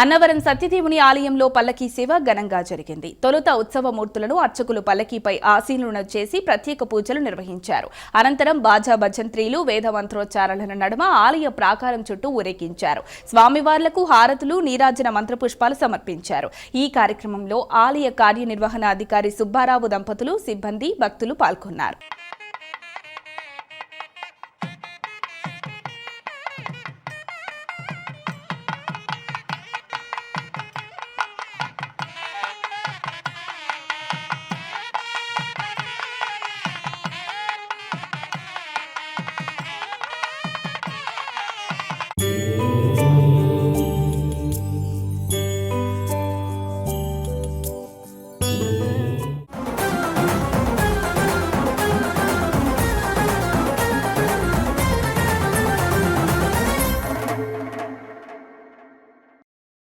అన్నవరం సత్యదేవుని ఆలయంలో పల్లకీ సేవ ఘనంగా జరిగింది. తొలుత ఉత్సవ మూర్తులను అర్చకులు పల్లకీపై ఆశీనులను చేసి ప్రత్యేక పూజలు నిర్వహించారు. అనంతరం బాజా భజంత్రీలు వేద మంత్రోచ్చారణల నడుమ ఆలయ ప్రాకారం చుట్టూ ఊరేగించారు. స్వామివార్లకు హారతులు నీరాజన మంత్రపుష్పాలు సమర్పించారు. ఈ కార్యక్రమంలో ఆలయ కార్యనిర్వహణ అధికారి సుబ్బారావు దంపతులు సిబ్బంది భక్తులు పాల్గొన్నారు.